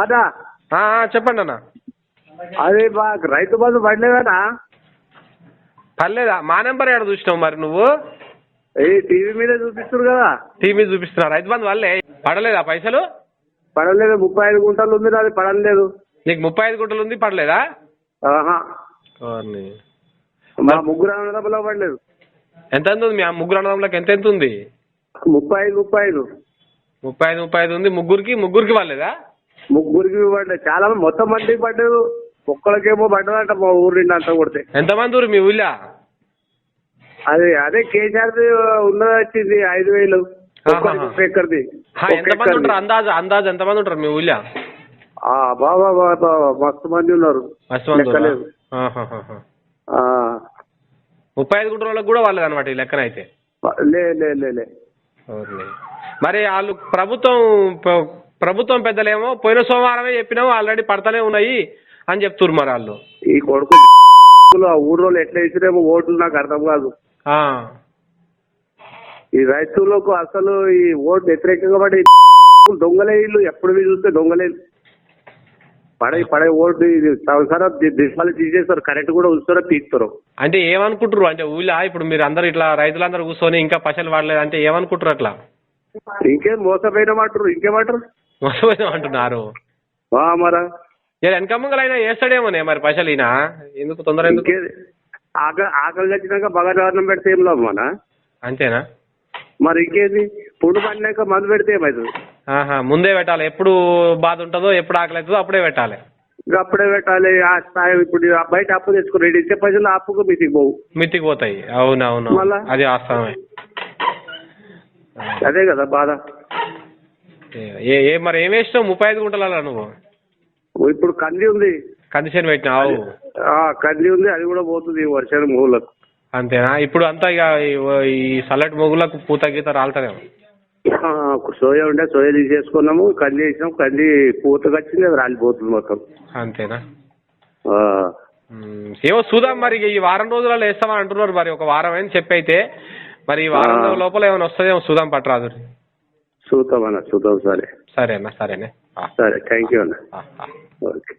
అదా చెప్పండి అన్న. అది మాకు రైతు బంధు పడలేదనా పర్లేదా మా నెంబర్ ఏడ చూసినావు మరి నువ్వు? ఈ టీవీ మీద చూపిస్తారు కదా. టీవీ చూపిస్తున్నా. రైతు బంధు వాళ్ళే పడలేదా పైసలు? పడలేదు ముప్పై ఐదు గుంటలు ఉంది అది పడలేదు. నీకు ముప్పై ఐదు గుంటలు ఉంది పడలేదా? ఆహా. మా ముగ్గురు అన్నదమ్ములో పడలేదు. ఎంత ఎంత ఉంది మీ ఆ ముగ్గురు అన్నదమ్ములకు ఎంత ఎంత ఉంది? ముప్పై ఐదు ముప్పై ఐదు. ముప్పై ఐదు ముప్పై ఐదు ఉంది. ముగ్గురికి ముగ్గురికి పడలేదా? ముగ్గురికి పడలేదు చాలా మంది మొత్తం మందికి పడ్డదు ఒక్కరికేమో పడ్డదంట మా ఊరి నిండా అంతా కొడితే. ఎంతమంది ఊరు మీ ఊళ్ళో? అది అదే కేసీఆర్ ఉన్నది వచ్చింది ఐదు వేలు. ఎక్కడిది హా, ఎంతమంది ఉంటారు? అందాజు అందాజు ఎంతమంది ఉంటారు మీ ఊళ్ళో? బాబా బాబా మస్తు మంది ఉన్నారు. మంది ముప్పై ఐదు గుంటల కూడా వాళ్ళది అనమాట ఈ లెక్కన అయితే. లే లే లే. మరి వాళ్ళు ప్రభుత్వం ప్ర- ప్రభుత్వం పెద్దలేమో పోయిన సోమవారమే చెప్పినాము ఆల్రెడీ పడతానే ఉన్నాయి అని చెప్తున్నారు మరి వాళ్ళు. ఈ కొడుకు ఆ ఊర్లో ఎట్లా ఇచ్చినేమో ఓట్లు నాకు అర్థం కాదు. ఈ రైతులకు అసలు ఈ ఓటు వ్యతిరేకంగా పడే దొంగలే ఇల్లు ఎప్పుడు మీరు చూస్తే దొంగలే. పడే పడే ఓటు ఇది సంవత్సరం దిశాలు తీసేస్తారు కరెంట్ కూడా ఉంచుతారో తీస్తారు. అంటే ఏమనుకుంటారు అంటే ఊళ్ళో ఇప్పుడు మీరు అందరు ఇట్లా రైతులందరూ కూర్చొని ఇంకా పైసలు వాడలేదు అంటే ఏమనుకుంటారు అట్లా? ఇంకేం మోసపోయినమంటారు ఇంకేమంటారు మోసపోయినాం అంటున్నారు. మరా. ఇలా వెనకమ్మగలైనా వేస్తాడేమోనే మరి పైసలు ఈయన ఎందుకు తొందర ఎందుకు? ఆకలి ఆకలి వచ్చినాక బాగా దారుణం పెడితే ఏం లాభం మన అంతేనా? మరి ఇంకేంది? పుండు పడినాక మందు పెడితే ఏమవుతుంది ఆహా ముందే పెట్టాలి. ఎప్పుడు బాధ ఉంటుందో ఎప్పుడు ఆకలి అవుతుందో అప్పుడే పెట్టాలి. ఇక అప్పుడే పెట్టాలి. ఆ స్థాయి ఇప్పుడు బయట అప్పు తెచ్చుకో రెండు ఇచ్చే పైసలు అప్పుకు మీటికి పోవు. మిత్తికి పోతాయి. అవునవును? అది వాస్తవమే. అదే కదా బాధ. ఏ ఏ మరి ఏం వేసినావు? ముప్పై ఐదు గుంటల నువ్వు? ఇప్పుడు కంది ఉంది. కందిసేను పెట్టినావు ఆ కంది ఉంది అది కూడా పోతుంది వర్షాలు మూలకు అంతేనా? ఇప్పుడు అంతా ఇక ఈ- సల్లటి మొగులకు పూత గీత రాలుతుందేమో ఆ, సోయా ఉండే సోయా తీసేసుకున్నాము కంది వేసినాం కంది పూతకు వచ్చింది అది రాలిపోతుంది మొత్తం. అంతేనా. ఏమో చూద్దాం మరి ఈ వారం రోజులలో వేస్తామని అంటున్నారు మరి ఒక వారం అని చెప్పి అయితే మరి ఈ వారం. లోపల ఏమైనా వస్తుందేమో చూద్దాం పట్టరాదు చూద్దాం అన్న చూద్దాం సరే. సరే అన్న సరేనే. ఆ, సరే థ్యాంక్ యూ అన్న. ఓకే.